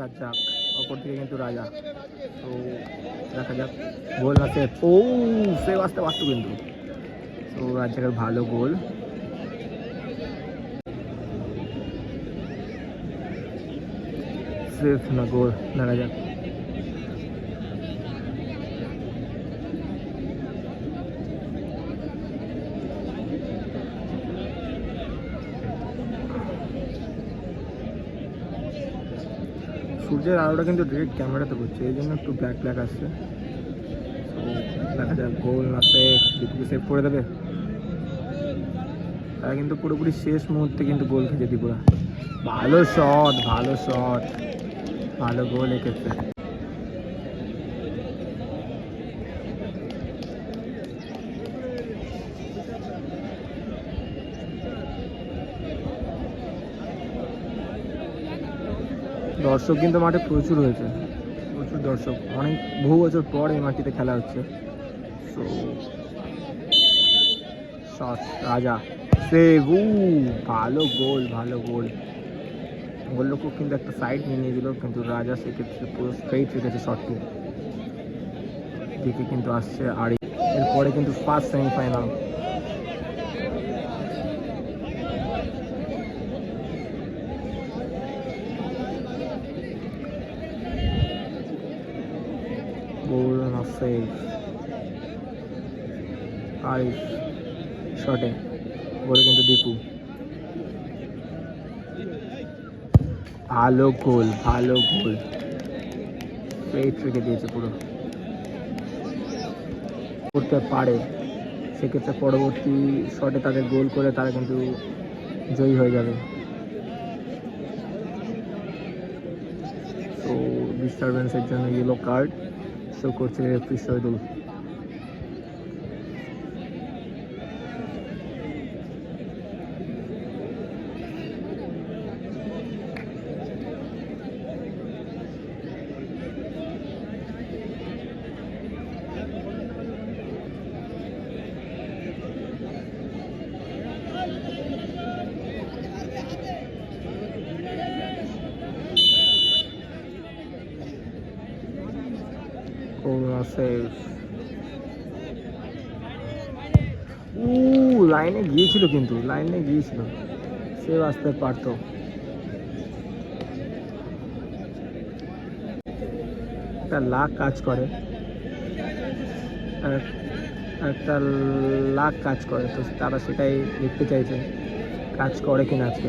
রাজ্জাক অপর দিকে কিন্তু রাজা। তো দেখা যাক, গোল আছে। ও, সেভ আসতে পারতো কিন্তু। তো রাজ্জাকের ভালো গোল। সেফ না গোল, দেখা যাক। সূর্যের আলোটা কিন্তু ডিরেক্ট ক্যামেরাতে পড়ছে, এই জন্য একটু ব্ল্যাক ব্ল্যাক আসছে। দেখা যাক, গোল না সেফ সেভ করে দেবে। তারা কিন্তু পুরোপুরি শেষ মুহূর্তে কিন্তু গোল খেয়েছে ত্রিপুরা ভালো শট ভালো শট ভালো গোল এক্ষেত্রে দর্শক কিন্তু মাঠে প্রচুর হয়েছে। প্রচুর দর্শক। অনেক বহু বছর পর এই মাটিতে খেলা হচ্ছে। সো রাজা। সেভ ভালো গোল ভালো গোল। গোলরক্ষক কিন্তু একটা সাইড নিয়ে নিয়ে দিল কিন্তু রাজা সেক্ষেত্রে পুরো স্ট্রেইট রেখেছে শটটি দিকে কিন্তু আসছে আর এরপরে কিন্তু ফার্স্ট সেমিফাইনাল গোল আরিফ শটে, গোলে কিন্তু দীপু। ভালো গোল ভালো গোল। পেট রেখে দিয়েছে পুরো। করতে পারে। সেক্ষেত্রে পরবর্তী শটে তাদের গোল করে তারা কিন্তু জয়ী হয়ে যাবে। তো ডিস্টারবেন্সের জন্য yellow card Arkadaşlar kortine yapıyor şahit. সেভ উ লাইনে গিয়েছিল কিন্তু লাইনে গিয়েছিল। সেভ আসতে পারতো। একটা লাখ কাজ করে। একটা লাখ কাজ করে, তো তারা সেটাই দেখতে চাইছে, কাজ করে কিনা আজকে।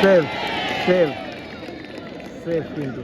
সেভ সেভ সেভ কিন্তু